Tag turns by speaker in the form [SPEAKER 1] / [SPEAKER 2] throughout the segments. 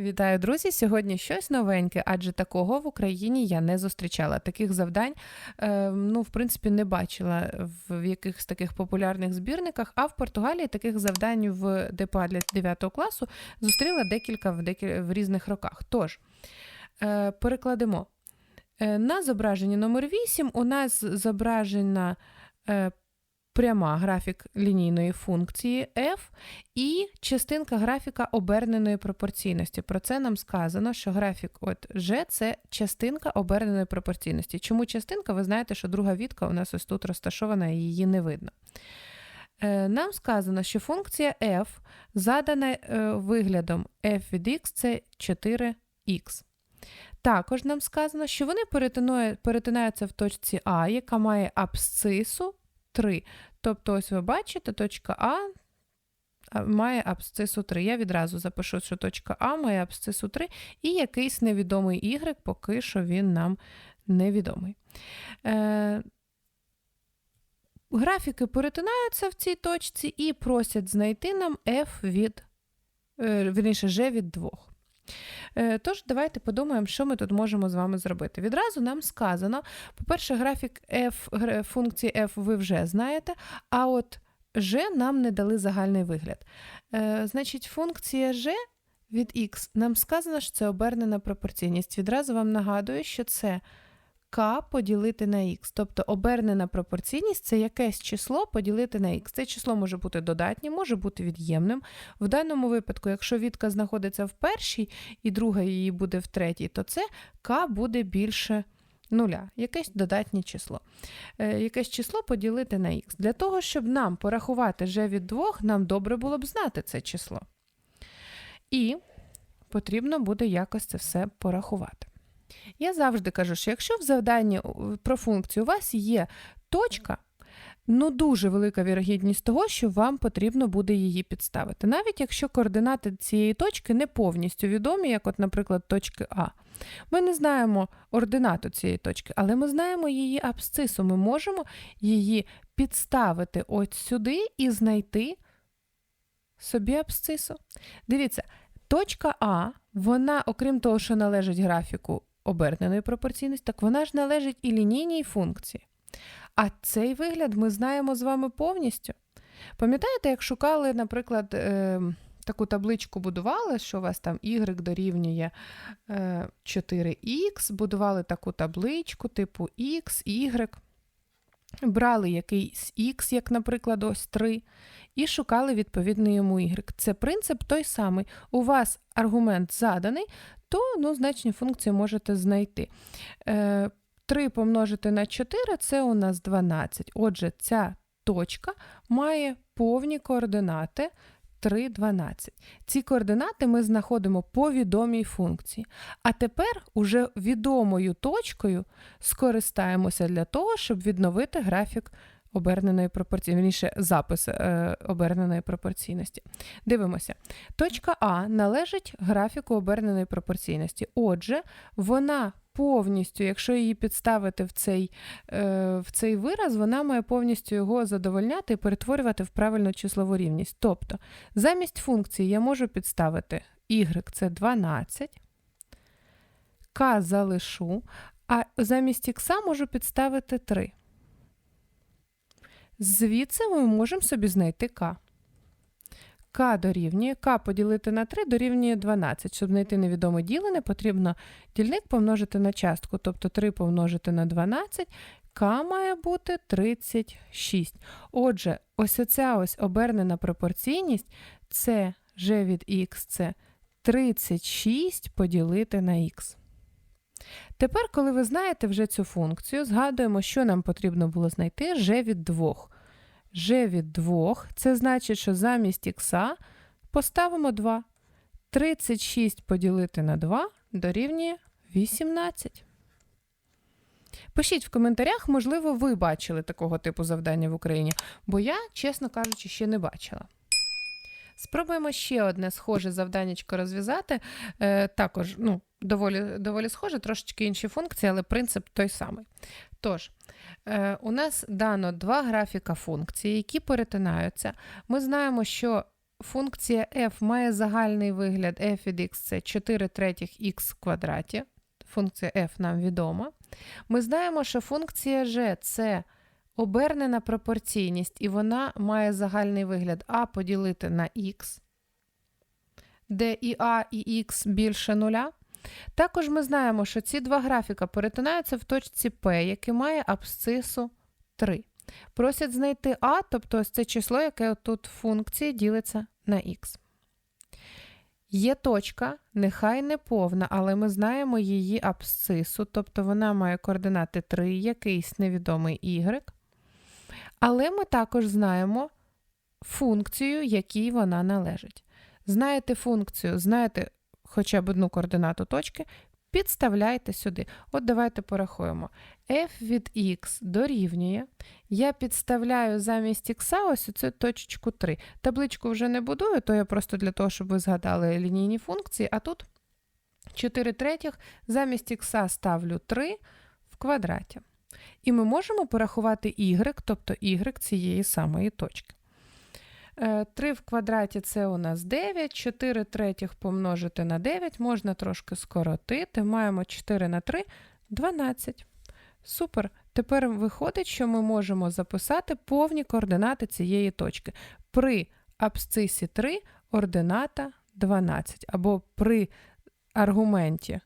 [SPEAKER 1] Вітаю, друзі! Сьогодні щось новеньке, адже такого в Україні я не зустрічала. Таких завдань, е, ну, в принципі, не бачила в якихось таких популярних збірниках. А в Португалії таких завдань в ДПА для 9 класу зустріла декілька в, декіль... в різних роках. Тож, е, перекладемо. Е, на зображенні номер 8 у нас зображена пряма графік лінійної функції f і частинка графіка оберненої пропорційності. Про це нам сказано, що графік от G – це частинка оберненої пропорційності. Чому частинка? Ви знаєте, що друга відка у нас ось тут розташована, і її не видно. Е, Нам сказано, що функція f задана е, виглядом f від x це 4х. Також нам сказано, що вони перетинаються в точці А, яка має абсцису 3. Тобто, ось ви бачите, точка А має абсцису 3. Я відразу запишу, що точка А має абсцису 3, і якийсь невідомий y, поки що він нам невідомий. Е, Графіки перетинаються в цій точці і просять знайти нам f від, е, верніше, g від 2. Е, тож, давайте подумаємо, що ми тут можемо з вами зробити. Відразу нам сказано: по-перше, графік f, функції f ви вже знаєте, а от g нам не дали загальний вигляд. Е, значить, функція g від x нам сказано, що це обернена пропорційність. Відразу вам нагадую, що це k поділити на x. Тобто обернена пропорційність це якесь число поділити на x. Це число може бути додатнім, може бути від'ємним. В даному випадку, якщо відка знаходиться в першій і друга її буде в третій, то це k буде більше нуля, якесь додатнє число. Е, якесь число поділити на х. Для того, щоб нам порахувати g від 2, нам добре було б знати це число. І потрібно буде якось це все порахувати. Я завжди кажу, що якщо в завданні про функцію у вас є точка, ну дуже велика вірогідність того, що вам потрібно буде її підставити. Навіть якщо координати цієї точки не повністю відомі, як, от, наприклад, точки А. Ми не знаємо ординату цієї точки, але ми знаємо її абсцису. Ми можемо її підставити от сюди і знайти собі абсцису. Дивіться, точка А, вона, окрім того, що належить графіку оберненої пропорційності, так вона ж належить і лінійній функції. А цей вигляд ми знаємо з вами повністю. Пам'ятаєте, як шукали, наприклад, е, таку табличку будували, що у вас там y дорівнює 4х, е, будували таку табличку, типу x, y, брали якийсь x, як, наприклад, ось 3, і шукали відповідний йому y. Це принцип той самий. У вас аргумент заданий, то ну, значні функції можете знайти. 3 е, помножити на 4 це у нас 12. Отже, ця точка має повні координати 3, 12. Ці координати ми знаходимо по відомій функції. А тепер уже відомою точкою скористаємося для того, щоб відновити графік оберненої пропорційності, запис е, оберненої пропорційності. Дивимося. Точка А належить графіку оберненої пропорційності. Отже, вона повністю, якщо її підставити в цей е, в цей вираз, вона має повністю його задовольняти і перетворювати в правильну числову рівність. Тобто, замість функції я можу підставити y це 12, k залишу, а замість х можу підставити 3. Звідси ми можемо собі знайти k. k дорівнює k поділити на 3 дорівнює 12. Щоб знайти невідоме ділене, потрібно дільник помножити на частку, тобто 3 помножити на 12, k має бути 36. Отже, ось оця ось обернена пропорційність це g від x це 36 поділити на х. Тепер, коли ви знаєте вже цю функцію, згадуємо, що нам потрібно було знайти g від 2. g від 2 це значить, що замість х поставимо 2. 36 поділити на 2 дорівнює 18. Пишіть в коментарях, можливо, ви бачили такого типу завдання в Україні, бо я, чесно кажучи, ще не бачила. Спробуємо ще одне схоже завданнячко розв'язати. Е, Також ну, доволі доволі схоже, трошечки інші функції, але принцип той самий. Тож, е, у нас дано два графіка функції, які перетинаються. Ми знаємо, що функція f має загальний вигляд f від x це 4 третіх x в квадраті. Функція f нам відома. Ми знаємо, що функція g це обернена пропорційність, і вона має загальний вигляд а поділити на x, де і а, і x більше нуля. Також ми знаємо, що ці два графіка перетинаються в точці P, яке має абсцису 3. Просять знайти а, тобто ось це число, яке тут в функції ділиться на х. Є точка, нехай не повна, але ми знаємо її абсцису, тобто вона має координати 3, якийсь невідомий y. Але ми також знаємо функцію, якій вона належить. Знаєте функцію, знаєте хоча б одну координату точки, підставляйте сюди. От давайте порахуємо. f від x дорівнює. Я підставляю замість x ось цю точечку 3. Табличку вже не будую, то я просто для того, щоб ви згадали лінійні функції, а тут 4 третіх замість x ставлю 3 в квадраті. І ми можемо порахувати y, тобто y цієї самої точки. 3 в квадраті це у нас 9, 4 третіх помножити на 9, можна трошки скоротити. Маємо 4 на 3, 12. Супер. Тепер виходить, що ми можемо записати повні координати цієї точки. При абсцисі 3 ордината 12, або при аргументі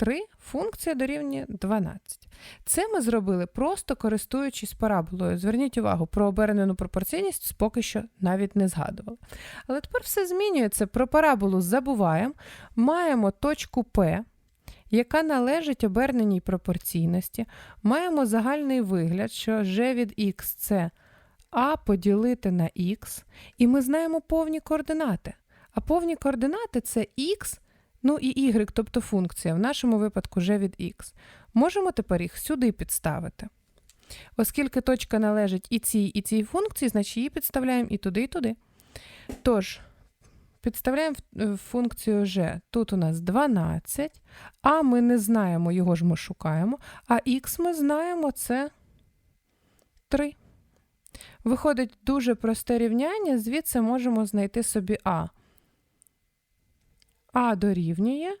[SPEAKER 1] 3 функція дорівнює 12. Це ми зробили просто користуючись параболою. Зверніть увагу, про обернену пропорційність поки що навіть не згадували. Але тепер все змінюється. Про параболу забуваємо. Маємо точку P, яка належить оберненій пропорційності. Маємо загальний вигляд, що g від x це a поділити на x, і ми знаємо повні координати. А повні координати це x. Ну і y, тобто функція, в нашому випадку g від x. Можемо тепер їх сюди підставити. Оскільки точка належить і цій, і цій функції, значить її підставляємо і туди, і туди. Тож, підставляємо функцію g. Тут у нас 12, а ми не знаємо, його ж ми шукаємо, а x ми знаємо це 3. Виходить дуже просте рівняння, звідси можемо знайти собі а. А дорівнює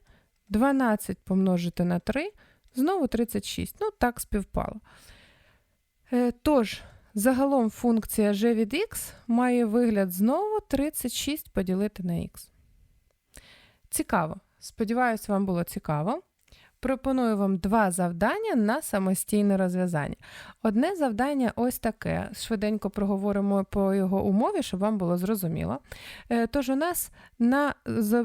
[SPEAKER 1] 12 помножити на 3, знову 36. Ну, так співпало. Е, тож, загалом функція g від x має вигляд знову 36 поділити на x. Цікаво. Сподіваюсь, вам було цікаво. Пропоную вам два завдання на самостійне розв'язання. Одне завдання ось таке. Швиденько проговоримо по його умові, щоб вам було зрозуміло. Е, тож, у нас на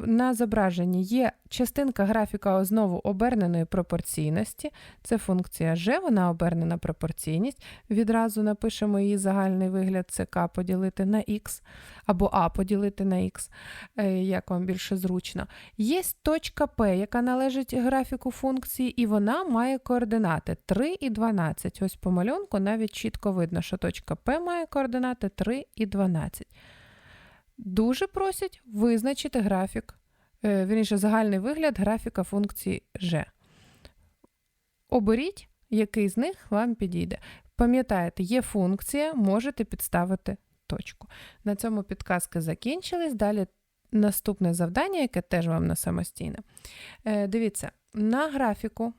[SPEAKER 1] на зображенні є частинка графіка знову оберненої пропорційності. Це функція g, вона обернена пропорційність. Відразу напишемо її загальний вигляд k поділити на x або А поділити на Х, е, як вам більше зручно. Є точка P, яка належить графіку функції, і вона має координати 3 і 12. Ось по малюнку навіть чітко видно, що точка P має координати 3 і 12. Дуже просять визначити графік, е, вірніше, загальний вигляд графіка функції g. Оберіть, який з них вам підійде. Пам'ятаєте, є функція, можете підставити точку. На цьому підказки закінчились. Далі наступне завдання, яке теж вам на самостійне. Е, Дивіться, на графіку,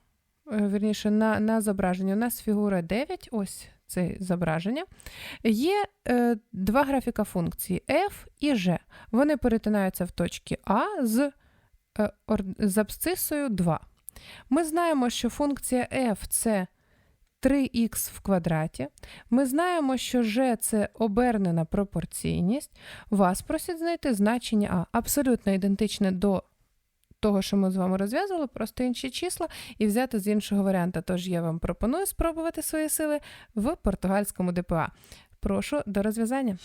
[SPEAKER 1] е, верніше, на на зображенні у нас фігура 9, ось це зображення. Є е, два графіка функції f і g. Вони перетинаються в точці А з, з абсцисою 2. Ми знаємо, що функція f це 3х в квадраті. Ми знаємо, що g це обернена пропорційність. Вас просять знайти значення А. Абсолютно ідентичне до того, що ми з вами розв'язували, просто інші числа, і взяти з іншого варіанта. Тож я вам пропоную спробувати свої сили в португальському ДПА. Прошу до розв'язання.